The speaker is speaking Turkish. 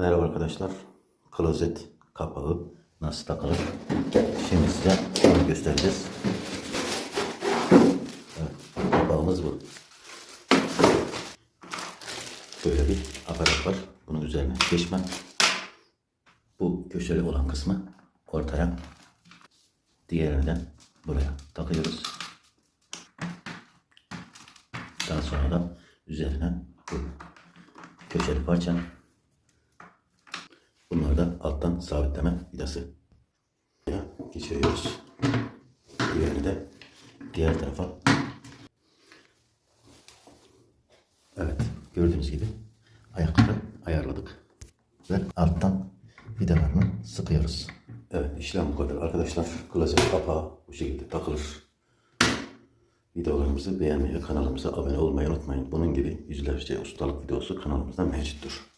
Merhaba arkadaşlar. Klozet kapağı nasıl takılır? Şimdi size onu göstereceğiz. Evet, kapağımız bu. Böyle bir aparat var. Bunun üzerine geçmem. Bu köşeli olan kısmı ortaya. Diğerini de buraya takıyoruz. Daha sonra da üzerine bu köşeli parça Bunlar da alttan sabitleme vidası. Geçiriyoruz. Diğerini de diğer tarafa. Evet, gördüğünüz gibi ayakları ayarladık. Ve alttan vidalarını sıkıyoruz. Evet, işlem bu kadar. Arkadaşlar, klozet kapağı bu şekilde takılır. Videolarımızı beğenmeyi kanalımıza abone olmayı unutmayın. Bunun gibi yüzlerce ustalık videosu kanalımızda mevcuttur.